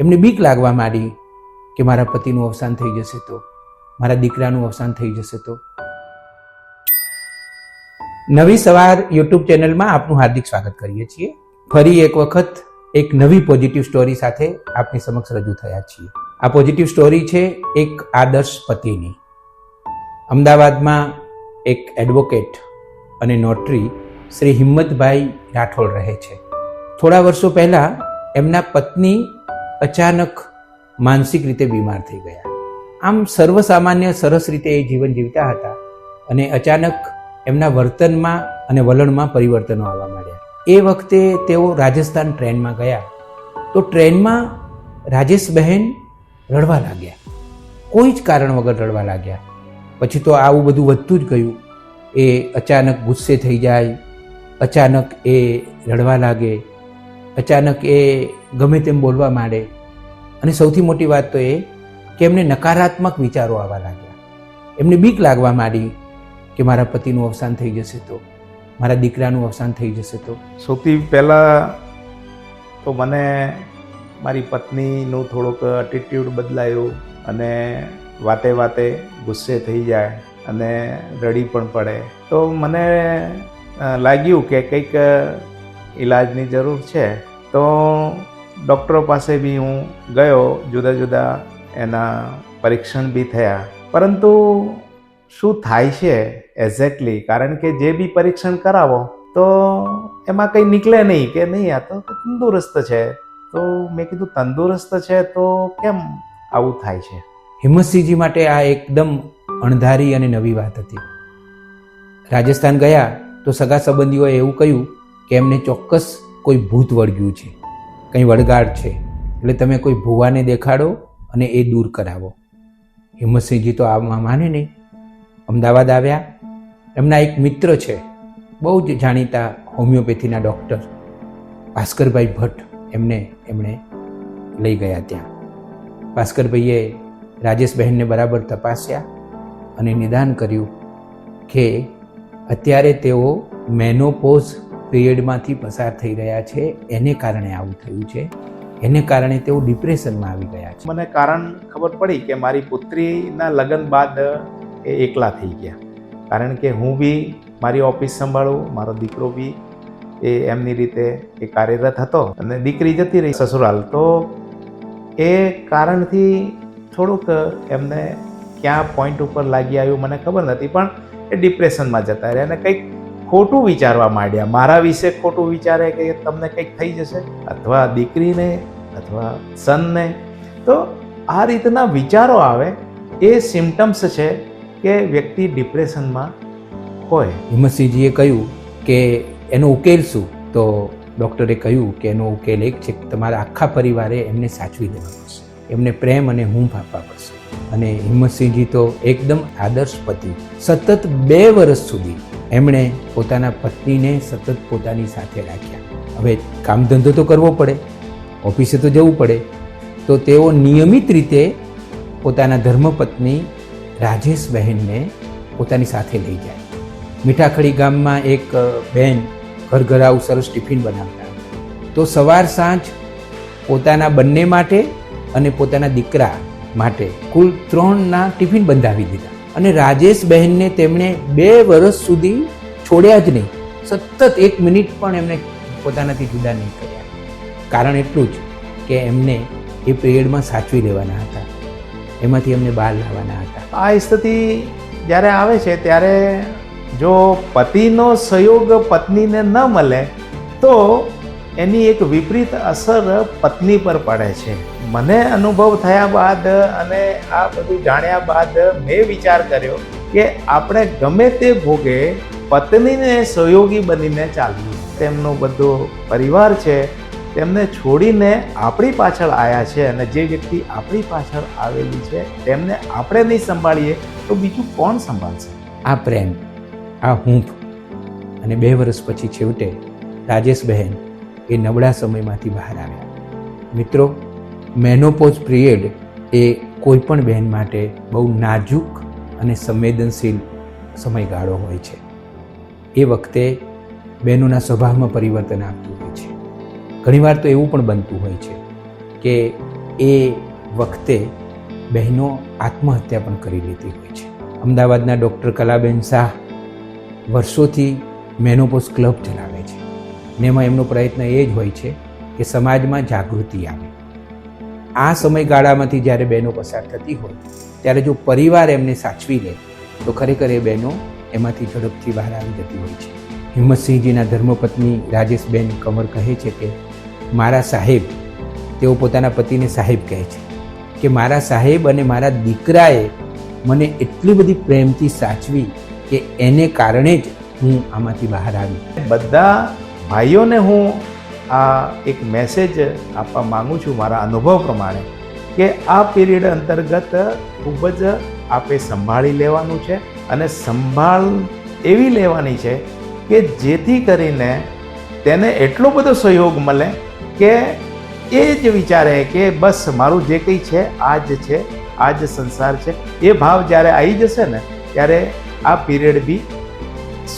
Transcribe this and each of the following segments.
એમને બીક લાગવા માંડી કે મારા પતિનું અવસાન થઈ જશે તો, મારા દીકરાનું અવસાન થઈ જશે તો. નવી સવાર યુટ્યુબ ચેનલમાં આપનું હાર્દિક સ્વાગત કરીએ છીએ. ફરી એક વખત એક નવી પોઝિટિવ સ્ટોરી સાથે આપની સમક્ષ રજૂ થયા છીએ. આ પોઝિટિવ સ્ટોરી છે એક આદર્શ પતિની. અમદાવાદમાં એક એડવોકેટ અને નોટરી શ્રી હિંમતભાઈ રાઠોડ રહે છે. થોડા વર્ષો પહેલાં એમના પત્ની અચાનક માનસિક રીતે બીમાર થઈ ગયા. આમ સર્વસામાન્ય સરસ રીતે એ જીવન જીવતા હતા અને અચાનક એમના વર્તનમાં અને વલણમાં પરિવર્તનો આવવા માંડ્યા. એ વખતે તેઓ રાજસ્થાન ટ્રેનમાં ગયા તો ટ્રેનમાં રાજેશબહેન રડવા લાગ્યા. કોઈ જ કારણ વગર રડવા લાગ્યા. પછી તો આવું બધું વધતું જ ગયું. એ અચાનક ગુસ્સે થઈ જાય, અચાનક એ રડવા લાગે અચાનક એ ગમે તેમ બોલવા માંડે. અને સૌથી મોટી વાત તો એ કે એમને નકારાત્મક વિચારો આવવા લાગ્યા. એમને બીક લાગવા માંડી કે મારા પતિનું અવસાન થઈ જશે તો, મારા દીકરાનું અવસાન થઈ જશે તો. સૌથી પહેલાં તો મને મારી પત્નીનું થોડોક એટીટ્યૂડ બદલાયું અને વાતે વાતે ગુસ્સે થઈ જાય અને રડી પણ પડે. તો મને લાગ્યું કે કંઈક ઈલાજની જરૂર છે. તો ડૉક્ટરો પાસે બી હું ગયો, જુદા જુદા એના પરીક્ષણ બી થયા. પરંતુ શું થાય છે એક્ઝેક્ટલી કારણ કે જે બી પરીક્ષણ કરાવો, તો એમાં કંઈ નીકળે નહીં કે નહીં, આ તો તંદુરસ્ત છે. તો મેં કીધું, તંદુરસ્ત છે તો કેમ આવું થાય છે? હિંમતસિંહજી માટે આ એકદમ અણધારી અને નવી વાત હતી. રાજસ્થાન ગયા તો સગા સંબંધીઓએ એવું કહ્યું કે એમને ચોક્કસ કોઈ ભૂત વળગ્યું છે, કંઈ વળગાડ છે. એટલે તમે કોઈ ભુવાને દેખાડો અને એ દૂર કરાવો. હિંમતસિંહજી તો આમાં માને નહીં. અમદાવાદ આવ્યા. એમના એક મિત્ર છે, બહુ જ જાણીતા હોમિયોપેથીના ડૉક્ટર, ભાસ્કરભાઈ ભટ્ટ, એમને એમણે લઈ ગયા ત્યાં. ભાસ્કરભાઈએ રાજેશબહેનને બરાબર તપાસ્યા અને નિદાન કર્યું કે અત્યારે તેઓ મેનોપોઝ પિરિયડમાંથી પસાર થઈ રહ્યા છે. એને કારણે આવું થયું છે. એને કારણે તેઓ ડિપ્રેશનમાં આવી ગયા છે. મને કારણ ખબર પડી કે મારી પુત્રીના લગ્ન બાદ એ એકલા થઈ ગયા. કારણ કે હું બી મારી ઓફિસ સંભાળું, મારો દીકરો બી એ એમની રીતે એ કાર્યરત હતો અને દીકરી જતી રહી સસુરાલ. તો એ કારણથી થોડુંક એમને ક્યાં પોઈન્ટ ઉપર લાગી આવ્યું મને ખબર નથી, પણ એ ડિપ્રેશનમાં જતા રહ્યા અને કંઈક ખોટું વિચારવા માંડ્યા. મારા વિશે ખોટું વિચારે કે તમને કંઈક થઈ જશે? અથવા દીકરીને? અથવા સનને? તો આ રીતના વિચારો આવે. એ સિમ્ટમ્સ છે કે વ્યક્તિ ડિપ્રેશનમાં હોય. હિંમતસિંહજીએ કહ્યું કે એનો ઉકેલ શું? તો ડૉક્ટરે કહ્યું કે એનો ઉકેલ એક છે કે તમારા આખા પરિવારે એમને સાચવી દેવા પડશે. એમને પ્રેમ અને હું આપવા પડશે. અને હિંમતસિંહજી તો એકદમ આદર્શ પતિ. સતત બે વર્ષ સુધી એમણે પોતાના પત્નીને સતત પોતાની સાથે રાખ્યા. હવે કામ ધંધો તો કરવો પડે, ઓફિસે તો જવું પડે. તો તેઓ નિયમિત રીતે પોતાના ધર્મપત્ની રાજેશબહેનને પોતાની સાથે લઈ જાય. મીઠાખડી ગામમાં એક બહેન ઘર ઘરાઉ સરસ ટિફિન બનાવતા તો સવાર સાંજ પોતાના બંને માટે અને પોતાના દીકરા માટે કુલ ત્રણના ટિફિન બંધાવી દીધા. અને રાજેશ બહેનને તેમણે બે વર્ષ સુધી છોડ્યા જ નહીં. સતત એક મિનિટ પણ એમને પોતાનાથી જુદા નહીં કર્યા. કારણ એટલું જ કે એમને એ પિરિયડમાં સાચવી લેવાના હતા. એમાંથી એમને બહાર લાવવાના હતા. આ સ્થિતિ જ્યારે આવે છે, ત્યારે જો પતિનો સહયોગ પત્નીને ન મળે, તો એની એક વિપરીત અસર પત્ની પર પડે છે. મને અનુભવ થયા બાદ અને આ બધું જાણ્યા બાદ મેં વિચાર કર્યો કે આપણે ગમે તે ભોગે પત્નીને સહયોગી બનીને ચાલવું તેમનો બધો પરિવાર છે, તેમને છોડીને આપણી પાછળ આવ્યા છે અને જે વ્યક્તિ આપણી પાછળ આવેલી છે, તેમને આપણે નહીં સંભાળીએ, તો બીજું કોણ સંભાળશે? આ પ્રેમ, આ હૂંફ અને બે વર્ષ પછી છેવટે રાજેશબહેન એ નબળા સમયમાંથી બહાર આવ્યા. મિત્રો, મેનોપોઝ પિરિયડ એ કોઈ પણ બહેન માટે બહુ નાજુક અને સંવેદનશીલ સમયગાળો હોય છે. એ વખતે બહેનોના સ્વભાવમાં પરિવર્તન આવતું હોય છે. ઘણીવાર તો એવું પણ બનતું હોય છે કે એ વખતે બહેનો આત્મહત્યા પણ કરી લેતી હોય છે. અમદાવાદના ડૉક્ટર કલાબેન શાહ વર્ષોથી મેનોપોઝ ક્લબ ચલાવે ને એમાં એમનો પ્રયત્ન એ જ હોય છે કે સમાજમાં જાગૃતિ આવે. આ સમયગાળામાંથી જ્યારે બહેનો પસાર થતી હોય, ત્યારે જો પરિવાર એમને સાચવી લે, તો ખરેખર એ બહેનો એમાંથી ઝડપથી બહાર આવી જતી હોય છે. હિંમતસિંહજીના ધર્મપત્ની રાજેશબેન કમર કહે છે કે, મારા સાહેબ, તેઓ પોતાના પતિને સાહેબ કહે છે, કે મારા સાહેબ અને મારા દીકરાએ મને એટલી બધી પ્રેમથી સાચવી કે એને કારણે જ હું આમાંથી બહાર આવી. બધા ભાઈઓને હું આ એક મેસેજ આપવા માગું છું મારા અનુભવ પ્રમાણે કે આ પીરિયડ અંતર્ગત ખૂબ જ આપે સંભાળી લેવાનું છે અને સંભાળ એવી લેવાની છે કે જેથી કરીને તેને એટલો બધો સહયોગ મળે કે એ જ વિચારે કે બસ મારું જે કંઈ છે આ જ છે આ જ સંસાર છે, એ ભાવ જ્યારે આવી જશે ને, ત્યારે આ પીરિયડ બી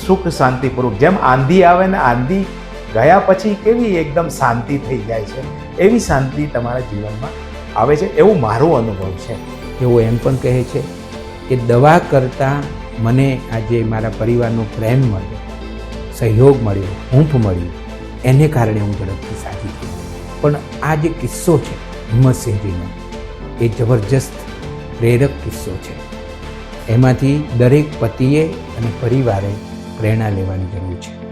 સુખ શાંતિપૂર્વક, જેમ આંધી આવે ને આંધી ગયા પછી કેવી એકદમ શાંતિ થઈ જાય છે? એવી શાંતિ તમારા જીવનમાં આવે છે? એવું મારો અનુભવ છે. તેઓ એમ પણ કહે છે કે દવા કરતાં મને આજે મારા પરિવારનો પ્રેમ મળ્યો, સહયોગ મળ્યો હૂંફ મળ્યું એને કારણે હું ઝડપથી સાજી થઈ પણ આ જે કિસ્સો છે હિંમતસિંહજીનો એ જબરજસ્ત પ્રેરક કિસ્સો છે. એમાંથી દરેક પતિએ અને પરિવારે પ્રેરણા લેવાની જરૂર છે.